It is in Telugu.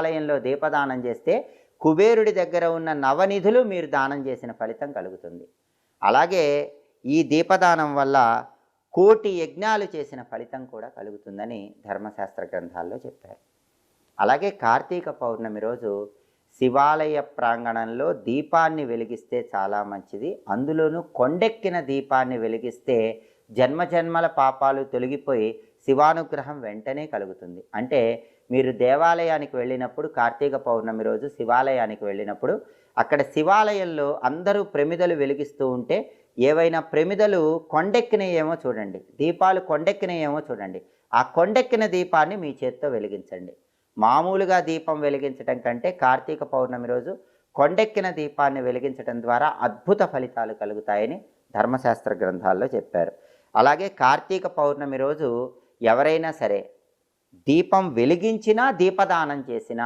ఆలయంలో దీపదానం చేస్తే కుబేరుడి దగ్గర ఉన్న నవనిధులు మీరు దానం చేసిన ఫలితం కలుగుతుంది. అలాగే ఈ దీపదానం వల్ల కోటి యజ్ఞాలు చేసిన ఫలితం కూడా కలుగుతుందని ధర్మశాస్త్ర గ్రంథాల్లో చెప్పారు. అలాగే కార్తీక పౌర్ణమి రోజు శివాలయ ప్రాంగణంలో దీపాన్ని వెలిగిస్తే చాలా మంచిది. అందులోనూ కొండెక్కిన దీపాన్ని వెలిగిస్తే జన్మజన్మల పాపాలు తొలగిపోయి శివానుగ్రహం వెంటనే కలుగుతుంది. అంటే మీరు దేవాలయానికి వెళ్ళినప్పుడు కార్తీక పౌర్ణమి రోజు శివాలయానికి వెళ్ళినప్పుడు అక్కడ శివాలయంలో అందరూ ప్రమిదలు వెలిగిస్తూ ఉంటే ఏవైనా ప్రమిదలు కొండెక్కినయేమో చూడండి. దీపాలు కొండెక్కినయేమో చూడండి. ఆ కొండెక్కిన దీపాన్ని మీ చేత్తో వెలిగించండి. మామూలుగా దీపం వెలిగించడం కంటే కార్తీక పౌర్ణమి రోజు కొండెక్కిన దీపాన్ని వెలిగించడం ద్వారా అద్భుత ఫలితాలు కలుగుతాయని ధర్మశాస్త్ర గ్రంథాల్లో చెప్పారు. అలాగే కార్తీక పౌర్ణమి రోజు ఎవరైనా సరే దీపం వెలిగించినా దీపదానం చేసినా